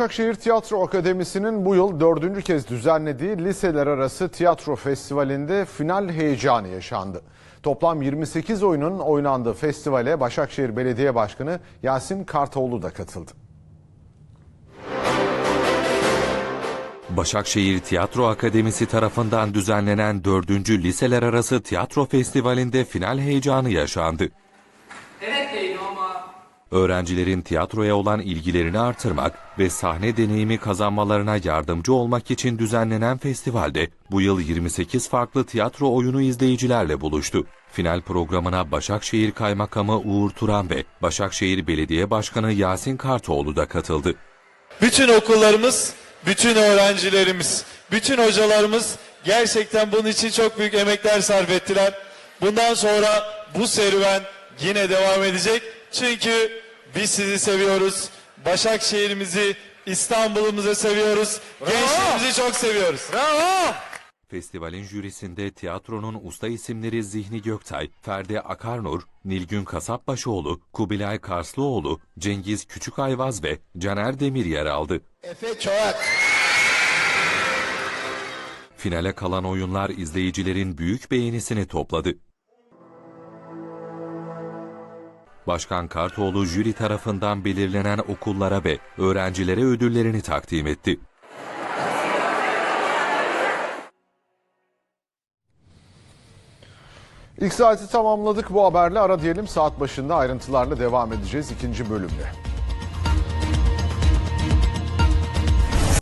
Başakşehir Tiyatro Akademisi'nin bu yıl dördüncü kez düzenlediği liseler arası tiyatro festivalinde final heyecanı yaşandı. Toplam 28 oyunun oynandığı festivale Başakşehir Belediye Başkanı Yasin Kartoğlu da katıldı. Başakşehir Tiyatro Akademisi tarafından düzenlenen 4. Liseler Arası Tiyatro Festivali'nde final heyecanı yaşandı. Evet ama Öğrencilerin tiyatroya olan ilgilerini artırmak ve sahne deneyimi kazanmalarına yardımcı olmak için düzenlenen festivalde bu yıl 28 farklı tiyatro oyunu izleyicilerle buluştu. Final programına Başakşehir Kaymakamı Uğur Turan ve Başakşehir Belediye Başkanı Yasin Kartoğlu da katıldı. Bütün okullarımız, bütün öğrencilerimiz, bütün hocalarımız gerçekten bunun için çok büyük emekler sarf ettiler. Bundan sonra bu serüven yine devam edecek. Çünkü biz sizi seviyoruz. Başakşehir'imizi, İstanbul'umuzu seviyoruz. Gençliğimizi çok seviyoruz. Festivalin jürisinde tiyatronun usta isimleri Zihni Göktay, Ferdi Akarnur, Nilgün Kasapbaşıoğlu, Kubilay Karslıoğlu, Cengiz Küçükayvaz ve Caner Demir yer aldı. Efe Çoğak. Finale kalan oyunlar izleyicilerin büyük beğenisini topladı. Başkan Kartoğlu jüri tarafından belirlenen okullara ve öğrencilere ödüllerini takdim etti. İlk saati tamamladık bu haberle ara diyelim saat başında ayrıntılarla devam edeceğiz ikinci bölümde.